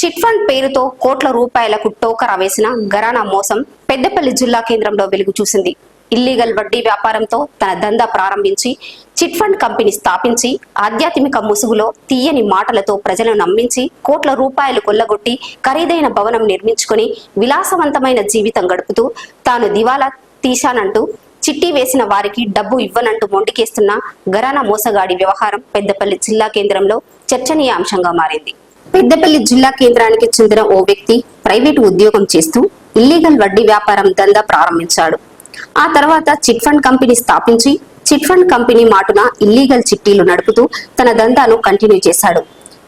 Chit fund పేరుతో కోట్ల రూపాయలకు టోకరా వేసిన గరానా మోసం పెద్దపల్లి జిల్లా కేంద్రంలో వెలుగు చూసింది. ఇల్లీగల్ వడ్డీ వ్యాపారంతో తన దందా ప్రారంభించి చిట్ ఫండ్ కంపెనీ స్థాపించి ఆధ్యాత్మిక ముసుగులో తీయని మాటలతో ప్రజలను నమ్మించి కోట్ల రూపాయలు కొల్లగొట్టి ఖరీదైన భవనం నిర్మించుకొని విలాసవంతమైన జీవితం గడుపుతూ తాను దివాలా తీశానంటూ చిట్టి వేసిన వారికి డబ్బు ఇవ్వనంటూ మొండికేస్తున్న గరానా మోసగాడి వ్యవహారం పెద్దపల్లి జిల్లా కేంద్రంలో చర్చనీయాంశంగా మారింది. పెద్దపల్లి జిల్లా కేంద్రానికి చెందిన ఓ వ్యక్తి ప్రైవేటు ఉద్యోగం చేస్తూ ఇల్లీగల్ వడ్డీ వ్యాపారం దందా ప్రారంభించాడు. ఆ తర్వాత చిట్ ఫండ్ కంపెనీ స్థాపించి చిట్ ఫండ్ కంపెనీ మాటున ఇల్లీగల్ చిట్టీలు నడుపుతూ తన దందాను కంటిన్యూ చేశాడు.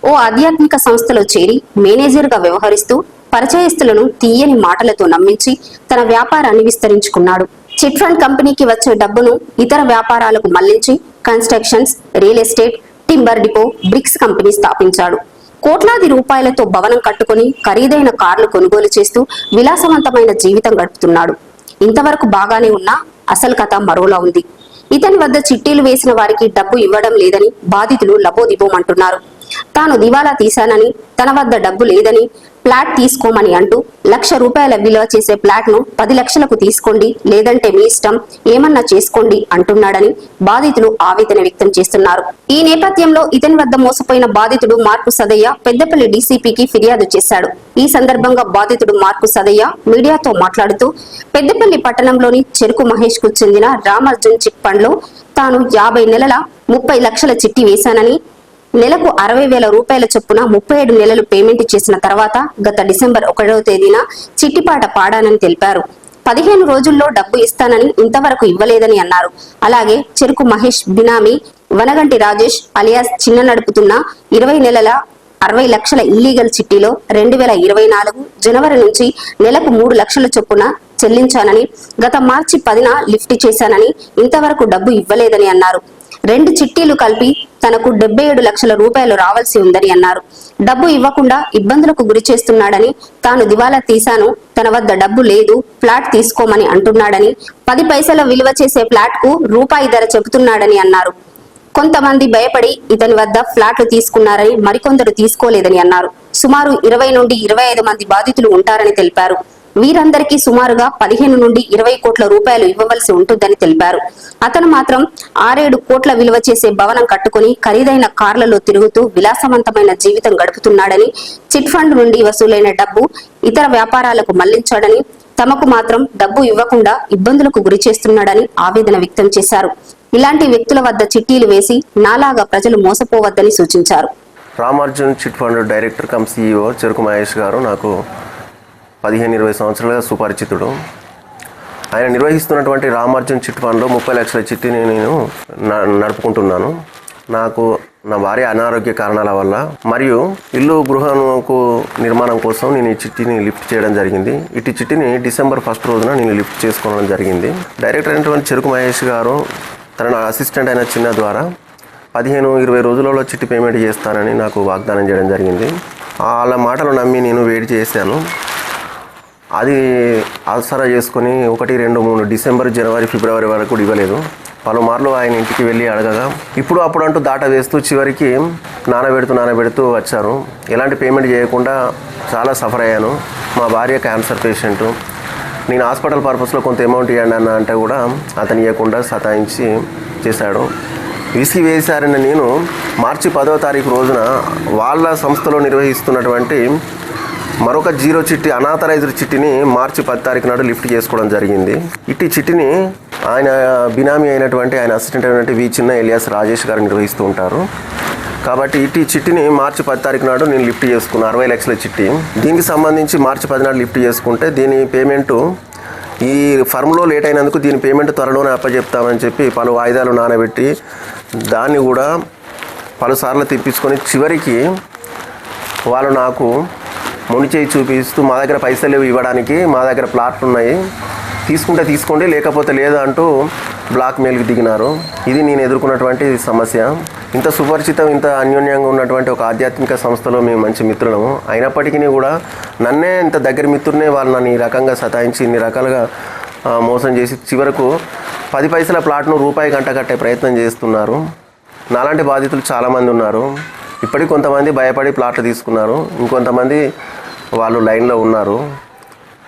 ఓ ఆధ్యాత్మిక సంస్థలో చేరి మేనేజర్గా వ్యవహరిస్తూ పరిచయస్తులను తీయని మాటలతో నమ్మించి తన వ్యాపారాన్ని విస్తరించుకున్నాడు. చిట్ ఫండ్ కంపెనీకి వచ్చే డబ్బును ఇతర వ్యాపారాలకు మళ్ళించి constructions real estate timber depot bricks company స్థాపించాడు. కోట్లాది రూపాయలతో భవనం కట్టుకొని ఖరీదైన కార్లు కొనుగోలు చేస్తూ విలాసవంతమైన జీవితం గడుపుతున్నాడు. ఇంతవరకు బాగానే ఉన్నా అసలు కథ మరోలా ఉంది. ఇతని వద్ద చిట్టీలు వేసిన వారికి డబ్బు ఇవ్వడం లేదని బాధితులు లబోదిబోమంటున్నారు. తాను దివాలా తీశానని తన వద్ద డబ్బు లేదని ప్లాట్ తీసుకోమని అంటూ లక్ష రూపాయల విలువ చేసే ప్లాట్ను పది లక్షలకు తీసుకోండి లేదంటే మీ ఇష్టం ఏమన్నా చేసుకోండి అంటున్నాడని బాధితులు ఆవేదన వ్యక్తం చేస్తున్నారు. ఈ నేపథ్యంలో ఇతని వద్ద మోసపోయిన బాధితుడు మార్పు సదయ్య పెద్దపల్లి డీసీపీకి ఫిర్యాదు చేశాడు. ఈ సందర్భంగా బాధితుడు మార్పు సదయ్య మీడియాతో మాట్లాడుతూ పెద్దపల్లి పట్టణంలోని చెరుకు మహేష్కు చెందిన రామార్జున్ చిట్ ఫండ్లో తాను యాభై నెలల ముప్పై లక్షల చిట్టి వేశానని నెలకు అరవై వేల రూపాయల చొప్పున ముప్పై ఏడు నెలలు పేమెంట్ చేసిన తర్వాత గత డిసెంబర్ ఒకటవ తేదీన చిట్టిపాట పాడానని తెలిపారు. పదిహేను రోజుల్లో డబ్బు ఇస్తానని ఇంతవరకు ఇవ్వలేదని అన్నారు. అలాగే చెరుకు మహేష్ బినామీ వనగంటి రాజేష్ అలియాస్ చిన్న నడుపుతున్న ఇరవై నెలల అరవై లక్షల ఇల్లీగల్ చిట్టీలో రెండు వేల ఇరవై నాలుగు జనవరి నుంచి నెలకు మూడు లక్షల చొప్పున చెల్లించానని గత మార్చి పదిన లిఫ్ట్ చేశానని ఇంతవరకు డబ్బు ఇవ్వలేదని అన్నారు. రెండు చిట్టీలు కలిపి తనకు డెబ్బై ఏడు లక్షల రూపాయలు రావాల్సి ఉందని అన్నారు. డబ్బు ఇవ్వకుండా ఇబ్బందులకు గురి చేస్తున్నాడని తాను దివాలా తీశాను తన వద్ద డబ్బు లేదు ఫ్లాట్ తీసుకోమని అంటున్నాడని పది పైసల విలువ చేసే ఫ్లాట్కు రూపాయి ధర చెబుతున్నాడని అన్నారు. కొంతమంది భయపడి ఇతని వద్ద ఫ్లాట్లు తీసుకున్నారని మరికొందరు తీసుకోలేదని అన్నారు. సుమారు ఇరవై నుండి ఇరవై ఐదు మంది బాధితులు ఉంటారని తెలిపారు. వీరందరికీ సుమారుగా పదిహేను నుండి ఇరవై కోట్ల రూపాయలు ఇవ్వవలసి ఉంటుందని తెలిపారు. అతను మాత్రం ఆరేడు కోట్ల విలువ చేసే భవనం కట్టుకుని ఖరీదైన కార్లలో తిరుగుతూ విలాసవంతమైన జీవితం గడుపుతున్నాడని చిట్ ఫండ్ నుండి వసూలైన డబ్బు ఇతర వ్యాపారాలకు మళ్ళించాడని తమకు మాత్రం డబ్బు ఇవ్వకుండా ఇబ్బందులకు గురి చేస్తున్నాడని ఆవేదన వ్యక్తం చేశారు. ఇలాంటి వ్యక్తుల వద్ద చిట్టీలు వేసి నాలాగా ప్రజలు మోసపోవద్దని సూచించారు. Ramarjun chit fund director cum CEO Cheruku Mahesh గారు నాకు పదిహేను ఇరవై సంవత్సరాలుగా సుపరిచితుడు. ఆయన నిర్వహిస్తున్నటువంటి రామార్జున్ చిట్ ఫండ్లో ముప్పై లక్షల చిట్టిని నేను న- నడుపుకుంటున్నాను. నాకు నా భార్య అనారోగ్య కారణాల వల్ల మరియు ఇల్లు గృహకు నిర్మాణం కోసం నేను ఈ చిట్టిని లిఫ్ట్ చేయడం జరిగింది. ఇటు చిట్టిని డిసెంబర్ ఫస్ట్ రోజున నేను లిఫ్ట్ చేసుకోవడం జరిగింది. డైరెక్టర్ అయినటువంటి చెరుకు మహేష్ గారు తన నా అసిస్టెంట్ అయిన చిన్న ద్వారా పదిహేను ఇరవై రోజులలో చిట్టి పేమెంట్ చేస్తానని నాకు వాగ్దానం చేయడం జరిగింది. వాళ్ళ మాటలు నమ్మి నేను వెయిట్ చేశాను. అది ఆసరా చేసుకొని ఒకటి రెండు మూడు డిసెంబర్ జనవరి ఫిబ్రవరి వరకు ఇవ్వలేదు. పలుమార్లు ఆయన ఇంటికి వెళ్ళి అడగగా ఇప్పుడు అప్పుడు అంటూ దాట వేస్తూ చివరికి నానబెడుతూ నానబెడుతూ వచ్చారు. ఎలాంటి పేమెంట్ చేయకుండా చాలా సఫర్ అయ్యాను. మా భార్య క్యాన్సర్ పేషెంట్. నేను హాస్పిటల్ పర్పస్లో కొంత అమౌంట్ ఇవ్వండి అన్న అంటే కూడా అతను ఇవ్వకుండా సతాయించి చేశాడు. విసిగి వేశారని నేను మార్చి పదవ తారీఖు రోజున వాళ్ళ సంస్థలో నిర్వహిస్తున్నటువంటి మరొక జీరో చిట్టి అనాథరైజ్డ్ చిట్టిని మార్చి పది తారీఖు నాడు లిఫ్ట్ చేసుకోవడం జరిగింది. ఇట్టి చిట్టిని ఆయన బినామీ అయినటువంటి ఆయన అసిస్టెంట్ అయినటువంటి వి చిన్న ఎలియాస్ రాజేష్ గారు నిర్వహిస్తూ ఉంటారు. కాబట్టి ఇట్టి చిట్టిని మార్చి పది తారీఖు నాడు నేను లిఫ్ట్ చేసుకున్నాను అరవై లక్షల చిట్టి. దీనికి సంబంధించి మార్చి పది నాడు లిఫ్ట్ చేసుకుంటే దీని పేమెంటు ఈ ఫర్మ్లో లేట్ అయినందుకు దీని పేమెంట్ త్వరలోనే అప్పచెప్తామని చెప్పి పలు వాయిదాలు నానబెట్టి దాన్ని కూడా పలుసార్లు తెప్పించుకొని చివరికి వాళ్ళు నాకు మునిచేయి చూపిస్తూ మా దగ్గర పైసలు లేవు ఇవ్వడానికి మా దగ్గర ప్లాట్లు ఉన్నాయి. తీసుకుంటే తీసుకోండి లేకపోతే లేదు అంటూ బ్లాక్ మెయిల్కి దిగినారు. ఇది నేను ఎదుర్కొన్నటువంటి సమస్య. ఇంత సుపరిచితం ఇంత అన్యోన్యంగా ఉన్నటువంటి ఒక ఆధ్యాత్మిక సంస్థలో మేము మంచి మిత్రులము. అయినప్పటికీ కూడా నన్నే ఇంత దగ్గర మిత్రునే వాళ్ళు నన్ను ఈ రకంగా సతాయించి ఇన్ని రకాలుగా మోసం చేసి చివరకు పది పైసల ప్లాట్ను రూపాయి గంట కట్టే ప్రయత్నం చేస్తున్నారు. నాలాంటి బాధితులు చాలామంది ఉన్నారు. ఇప్పటికి కొంతమంది భయపడి ప్లాట్లు తీసుకున్నారు. ఇంకొంతమంది వాళ్ళు లైన్లో ఉన్నారు.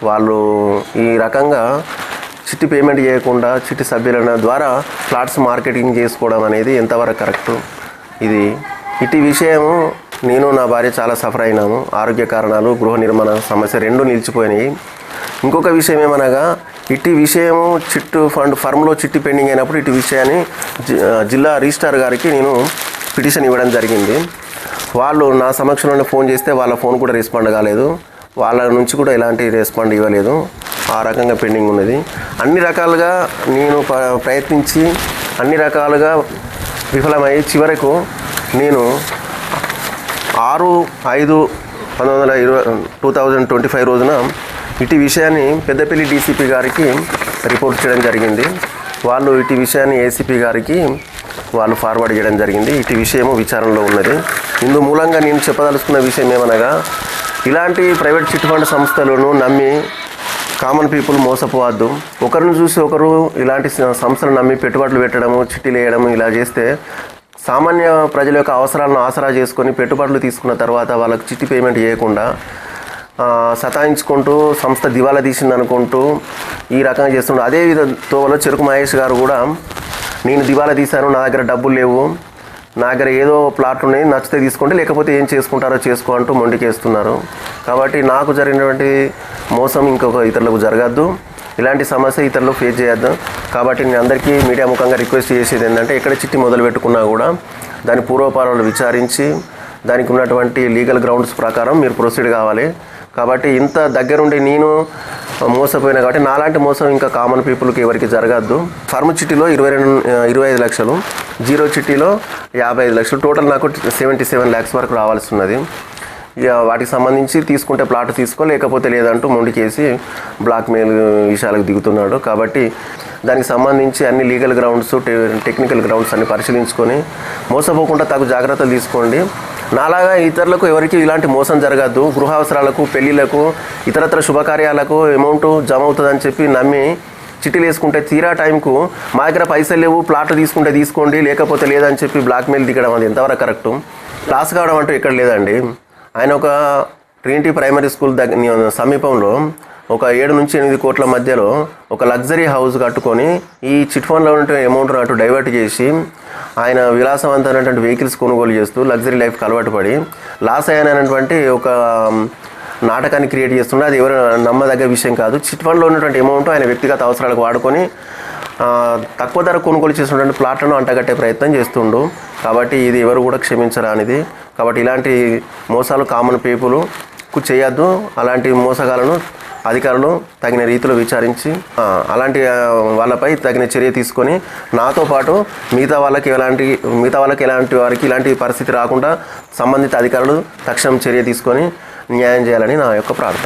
వాళ్ళు ఈ రకంగా చిట్టి పేమెంట్ చేయకుండా చిట్టి సభ్యుల ద్వారా ఫ్లాట్స్ మార్కెటింగ్ చేసుకోవడం అనేది ఎంతవరకు కరెక్ట్? ఇది ఇటు విషయము నేను నా భార్య చాలా సఫర్ అయినాము. ఆరోగ్య కారణాలు గృహ నిర్మాణ సమస్య రెండు నిలిచిపోయినాయి. ఇంకొక విషయం ఏమనగా ఇటు విషయము చిట్టు ఫండ్ ఫర్మ్లో చిట్టి పెండింగ్ అయినప్పుడు ఇటు విషయాన్ని జి- జిల్లా రిజిస్టార్ గారికి నేను పిటిషన్ ఇవ్వడం జరిగింది. వాళ్ళు నా సమక్షంలోనే ఫోన్ చేస్తే వాళ్ళ ఫోన్ కూడా రెస్పాండ్ కాలేదు. వాళ్ళ నుంచి కూడా ఎలాంటి రెస్పాండ్ ఇవ్వలేదు. ఆ రకంగా పెండింగ్ ఉన్నది. అన్ని రకాలుగా నేను ప్రయత్నించి అన్ని రకాలుగా విఫలమై చివరకు నేను ఆరు ఐదు పంతొమ్మిది వందల ఇరవై టూ థౌజండ్ ట్వంటీ ఫైవ్ రోజున ఇటు విషయాన్ని పెద్దపల్లి డీసీపీ గారికి రిపోర్ట్ చేయడం జరిగింది. వాళ్ళు ఇటు విషయాన్ని ఏసీపీ గారికి వాళ్ళు ఫార్వర్డ్ చేయడం జరిగింది. ఇటు విషయము విచారణలో ఉన్నది. ఇందు మూలంగా నేను చెప్పదలుచుకున్న విషయం ఏమనగా ఇలాంటి ప్రైవేట్ చిట్ ఫండ్ సంస్థలను నమ్మి కామన్ పీపుల్ మోసపోవద్దు. ఒకరిని చూసి ఒకరు ఇలాంటి సంస్థలు నమ్మి పెట్టుబడులు పెట్టడము చిట్టీలు వేయడము ఇలా చేస్తే సామాన్య ప్రజల యొక్క అవసరాలను ఆసరా చేసుకొని పెట్టుబడులు తీసుకున్న తర్వాత వాళ్ళకు చిట్టి పేమెంట్ చేయకుండా సతాయించుకుంటూ సంస్థ దివాలా తీసింది అనుకుంటూ ఈ రకంగా చేస్తుండే అదే విధ తోవలో చెరుకు మహేష్ గారు కూడా నేను దివాలా తీశాను నా దగ్గర డబ్బులు లేవు. నా దగ్గర ఏదో ప్లాట్ ఉన్నాయి నచ్చితే తీసుకుంటే లేకపోతే ఏం చేసుకుంటారో చేసుకో అంటూ మొండికేస్తున్నారు కాబట్టి నాకు జరిగినటువంటి మోసం ఇంకొక ఇతరులకు జరగద్దు. ఇలాంటి సమస్య ఇతరులు ఫేస్ చేయొద్దు. కాబట్టి నేను అందరికీ మీడియా ముఖంగా రిక్వెస్ట్ చేసేది ఏంటంటే ఎక్కడ చిట్టి మొదలు పెట్టుకున్నా కూడా దాని పూర్వపారాలు విచారించి దానికి ఉన్నటువంటి లీగల్ గ్రౌండ్స్ ప్రకారం మీరు ప్రొసీడ్ కావాలి. కాబట్టి ఇంత దగ్గరుండి నేను మోసపోయినా కాబట్టి నాలాంటి మోసం ఇంకా కామన్ పీపుల్కి ఎవరికి జరగద్దు. ఫర్మ్ చిట్టీలో ఇరవై రెండు ఇరవై ఐదు లక్షలు జీరో చిట్టీలో యాభై ఐదు లక్షలు టోటల్ నాకు సెవెంటీ సెవెన్ ల్యాక్స్ వరకు రావాల్సి ఉన్నది. ఇక వాటికి సంబంధించి తీసుకుంటే ప్లాట్ తీసుకో లేకపోతే లేదంటూ మొండికేసి బ్లాక్మెయిల్ విషయాలకు దిగుతున్నాడు. కాబట్టి దానికి సంబంధించి అన్ని లీగల్ గ్రౌండ్స్ టెక్నికల్ గ్రౌండ్స్ అన్ని పరిశీలించుకొని మోసపోకుండా తగు జాగ్రత్తలు తీసుకోండి. నాలాగా ఇతరులకు ఎవరికి ఇలాంటి మోసం జరగద్దు. గృహ అవసరాలకు పెళ్ళిళ్ళకు ఇతరత్ర శుభకార్యాలకు అమౌంట్ జమ అవుతుందని చెప్పి నమ్మి చిట్టీలు వేసుకుంటే తీరా టైంకు మా దగ్గర పైసలు లేవు ప్లాట్లు తీసుకుంటే తీసుకోండి లేకపోతే లేదని చెప్పి బ్లాక్మెయిల్ దిగడం అది ఎంతవరకు కరెక్టు లాస్ కావడం అంటూ ఎక్కడ లేదండి. ఆయన ఒక ట్రినిటీ ప్రైమరీ స్కూల్ దగ్గర సమీపంలో ఒక ఏడు నుంచి ఎనిమిది కోట్ల మధ్యలో ఒక లగ్జరీ హౌస్ కట్టుకొని ఈ చిట్ ఫండ్లో ఉండే అమౌంట్ అటు డైవర్ట్ చేసి ఆయన విలాసవంతమైనటువంటి వెహికల్స్ కొనుగోలు చేస్తూ లగ్జరీ లైఫ్కి అలవాటు పడి లాస్ అయ్యానటువంటి ఒక నాటకాన్ని క్రియేట్ చేస్తుండే. అది ఎవరు నమ్మదగ్గ విషయం కాదు. చిట్ ఫండ్లో ఉన్నటువంటి అమౌంట్ ఆయన వ్యక్తిగత అవసరాలకు వాడుకొని తక్కువ ధర కొనుగోలు చేసినటువంటి ప్లాట్లను అంటగట్టే ప్రయత్నం చేస్తుండు. కాబట్టి ఇది ఎవరు కూడా క్షమించరానిది. కాబట్టి ఇలాంటి మోసాలు కామన్ పీపుల్కు చేయొద్దు. అలాంటి మోసగాలను అధికారులు తగిన రీతిలో విచారించి అలాంటి వాళ్ళపై తగిన చర్య తీసుకొని నాతో పాటు మిగతా వాళ్ళకి ఎలాంటి మిగతా వాళ్ళకి ఎలాంటి వారికి ఇలాంటి పరిస్థితి రాకుండా సంబంధిత అధికారులు తక్షణం చర్య తీసుకొని న్యాయం చేయాలని నా యొక్క ప్రార్థన.